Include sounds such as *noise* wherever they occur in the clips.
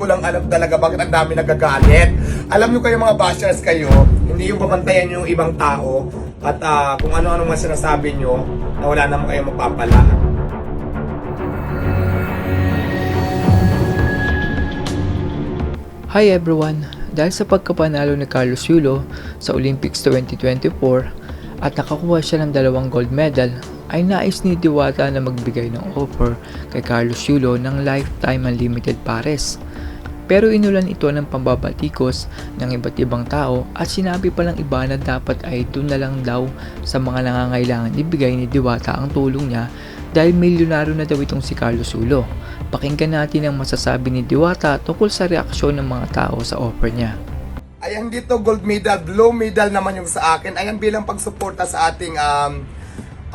ko lang alam talaga bakit ang dami nagagalit. Alam nyo kayo mga bashers kayo, hindi yung papantayan yung ibang tao at ah, kung ano-ano man sinasabi nyo na wala naman kayo mapapala. Hi everyone! Dahil sa pagkapanalo ni Carlos Yulo sa Olympics 2024 at nakakuha siya ng dalawang gold medal, ay nais ni Diwata na magbigay ng offer kay Carlos Yulo ng lifetime unlimited pares. Pero inulan ito ng pambabatikos ng iba't ibang tao at sinabi pa ng iba na dapat ay doon na lang daw sa mga nangangailangan ibigay ni Diwata ang tulong niya dahil milyonaryo na daw itong si Carlos Yulo. Pakinggan natin ang masasabi ni Diwata tungkol sa reaksyon ng mga tao sa offer niya. Ayan dito gold medal, blue medal naman yung sa akin. Ayan bilang pagsuporta sa ating um,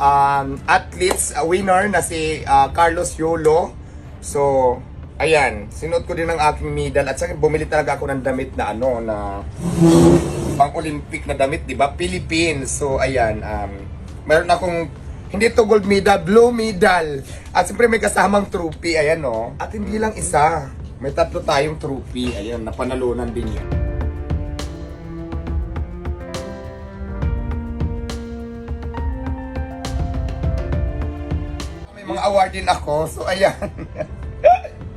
um, athletes, uh, winner na si uh, Carlos Yolo. So, ayan, sinuot ko din ang aking medal at saka bumili talaga ako ng damit na ano na pang Olympic na damit, 'di ba? Philippines. So, ayan, um, meron akong hindi to gold medal, blue medal. At siyempre may kasamang trophy, ayan no. At hindi lang isa, may tatlo tayong trophy, ayan, napanalunan din yan. May mga award din ako, so ayan. *laughs*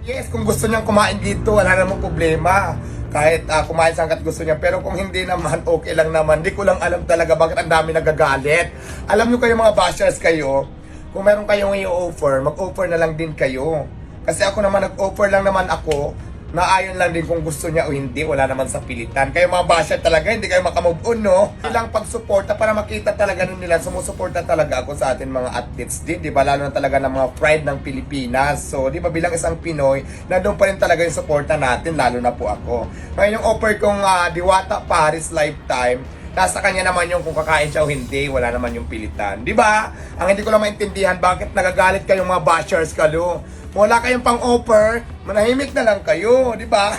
yes, kung gusto niyang kumain dito, wala namang problema. Kahit ah, kumain sa hanggat gusto niya. Pero kung hindi naman, *laughs* okay lang naman. Di ko lang alam talaga bakit ang dami nagagalit. Alam niyo kayo mga bashers kayo, kung meron kayong i-offer, mag-offer na lang din kayo. Kasi ako naman, nag-offer lang naman ako na ayon lang din kung gusto niya o hindi, wala naman sa pilitan. Kayo mga basher talaga, hindi kayo makamove on, no? Ilang pagsuporta para makita talaga nun nila, sumusuporta talaga ako sa atin mga athletes din, di ba? Lalo na talaga ng mga pride ng Pilipinas. So, di ba bilang isang Pinoy, nandun pa rin talaga yung suporta natin, lalo na po ako. Ngayon yung offer kong ah, Diwata Paris Lifetime, nasa kanya naman yung kung kakain siya o hindi, wala naman yung pilitan. Di ba? Ang hindi ko lang maintindihan, bakit nagagalit kayong mga bashers kalo? Wala kayong pang-offer, manahimik na lang kayo, di ba?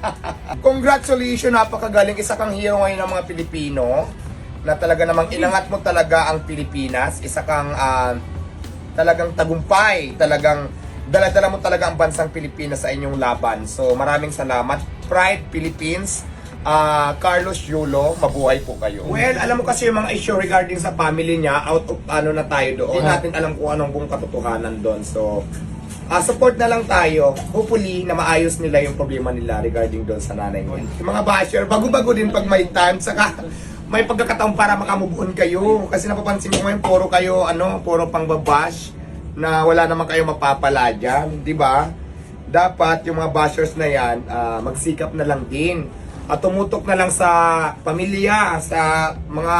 *laughs* Congratulations, napakagaling. Isa kang hero ngayon ng mga Pilipino na talaga namang inangat mo talaga ang Pilipinas. Isa kang ah, talagang tagumpay, talagang dala-dala mo talaga ang bansang Pilipinas sa inyong laban. So maraming salamat. Pride Philippines, ah, Carlos Yulo, mabuhay po kayo. Well, alam mo kasi yung mga issue regarding sa family niya, out of ano na tayo doon. Hindi natin alam kung anong buong katotohanan doon. So, Ah, support na lang tayo. Hopefully na maayos nila yung problema nila regarding doon sa nanay niya. Yung mga basher, bago-bago din pag may time, saka may pagkakataon para makamove on kayo. Kasi napapansin mo ngayon, puro kayo, ano, puro pang babash na wala naman kayo mapapala dyan, di ba? Dapat yung mga bashers na yan, ah, magsikap na lang din. At tumutok na lang sa pamilya, sa mga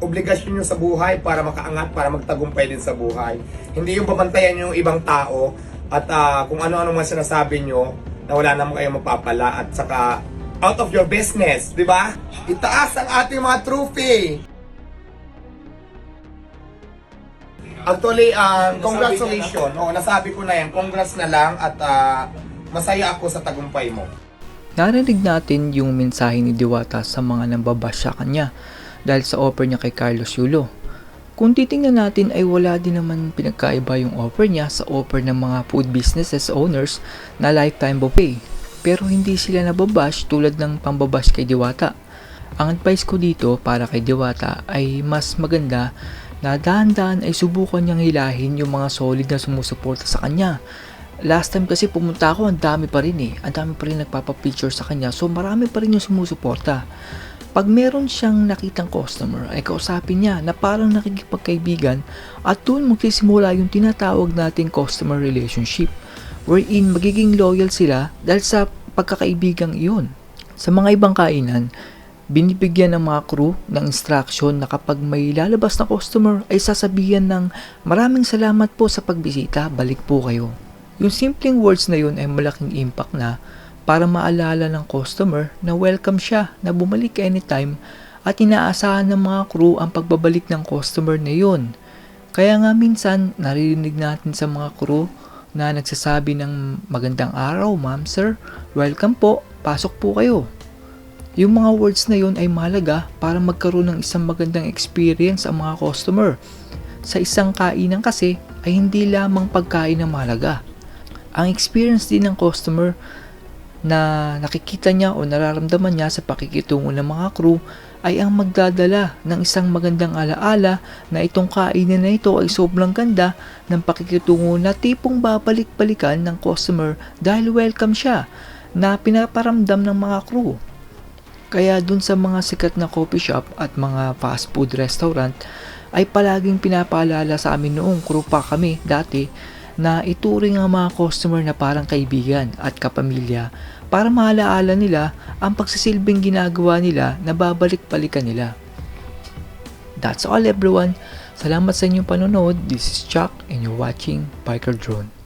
obligasyon nyo sa buhay para makaangat, para magtagumpay din sa buhay. Hindi yung pamantayan yung ibang tao at ah, kung ano-ano man sinasabi nyo na wala naman kayo mapapala at saka out of your business, di ba? Itaas ang ating mga trophy. Actually, um, congratulations. Oo, nasabi ko na yan. Congrats na lang at ah, masaya ako sa tagumpay mo. Narinig natin yung mensahe ni Diwata sa mga nambabash sa kanya dahil sa offer niya kay Carlos Yulo. Kung titingnan natin ay wala din naman pinagkaiba yung offer niya sa offer ng mga food businesses owners na lifetime buffet. Pero hindi sila nababash tulad ng pambabash kay Diwata. Ang advice ko dito para kay Diwata ay mas maganda na dahan-dahan ay subukan niyang hilahin yung mga solid na sumusuporta sa kanya. Last time kasi pumunta ako, ang dami pa rin eh. Ang dami pa rin nagpapapicture sa kanya. So marami pa rin yung sumusuporta. Pag meron siyang nakitang customer, ay kausapin niya na parang nakikipagkaibigan at doon magsisimula yung tinatawag nating customer relationship wherein magiging loyal sila dahil sa pagkakaibigang iyon. Sa mga ibang kainan, binibigyan ng mga crew ng instruction na kapag may lalabas na customer ay sasabihan ng maraming salamat po sa pagbisita, balik po kayo. Yung simpleng words na yun ay malaking impact na para maalala ng customer na welcome siya na bumalik anytime at inaasahan ng mga crew ang pagbabalik ng customer na yun. Kaya nga minsan naririnig natin sa mga crew na nagsasabi ng magandang araw ma'am sir, welcome po, pasok po kayo. Yung mga words na yun ay mahalaga para magkaroon ng isang magandang experience ang mga customer. Sa isang kainan kasi ay hindi lamang pagkain ang mahalaga. Ang experience din ng customer na nakikita niya o nararamdaman niya sa pakikitungo ng mga crew ay ang magdadala ng isang magandang alaala na itong kainan na ito ay sobrang ganda ng pakikitungo na tipong babalik-balikan ng customer dahil welcome siya na pinaparamdam ng mga crew. Kaya dun sa mga sikat na coffee shop at mga fast food restaurant ay palaging pinapaalala sa amin noong crew pa kami dati na ituring ang mga customer na parang kaibigan at kapamilya para maalaala nila ang pagsisilbing ginagawa nila na babalik-balikan nila. That's all everyone. Salamat sa inyong panonood. This is Chuck and you're watching Biker Drone.